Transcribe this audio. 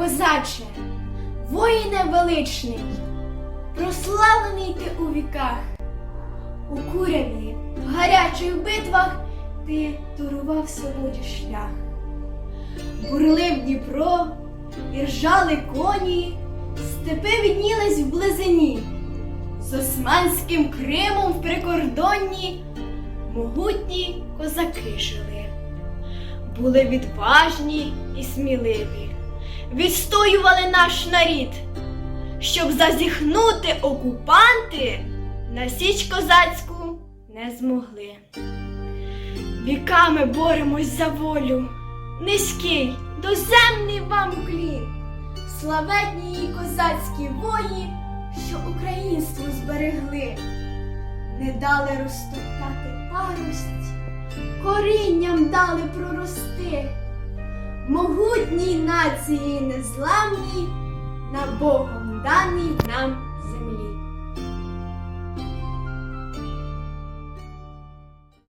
козаче, воїне величний, прославлений ти у віках, у куряві, в гарячих битвах ти турував свободі шлях. Бурлив Дніпро, і ржали коні, степи віднілись в близині, з Османським Кримом в прикордонні могутні козаки жили. Були відважні і сміливі, відстоювали наш нарід, щоб зазіхнути окупанти на січ козацьку не змогли. Віками боремось за волю, низький, доземний вам уклін, славетні її козацькі вої, що українство зберегли, не дали розтоптати парость, корінням дали прорости, могутній нації незламній на Богом даній нам.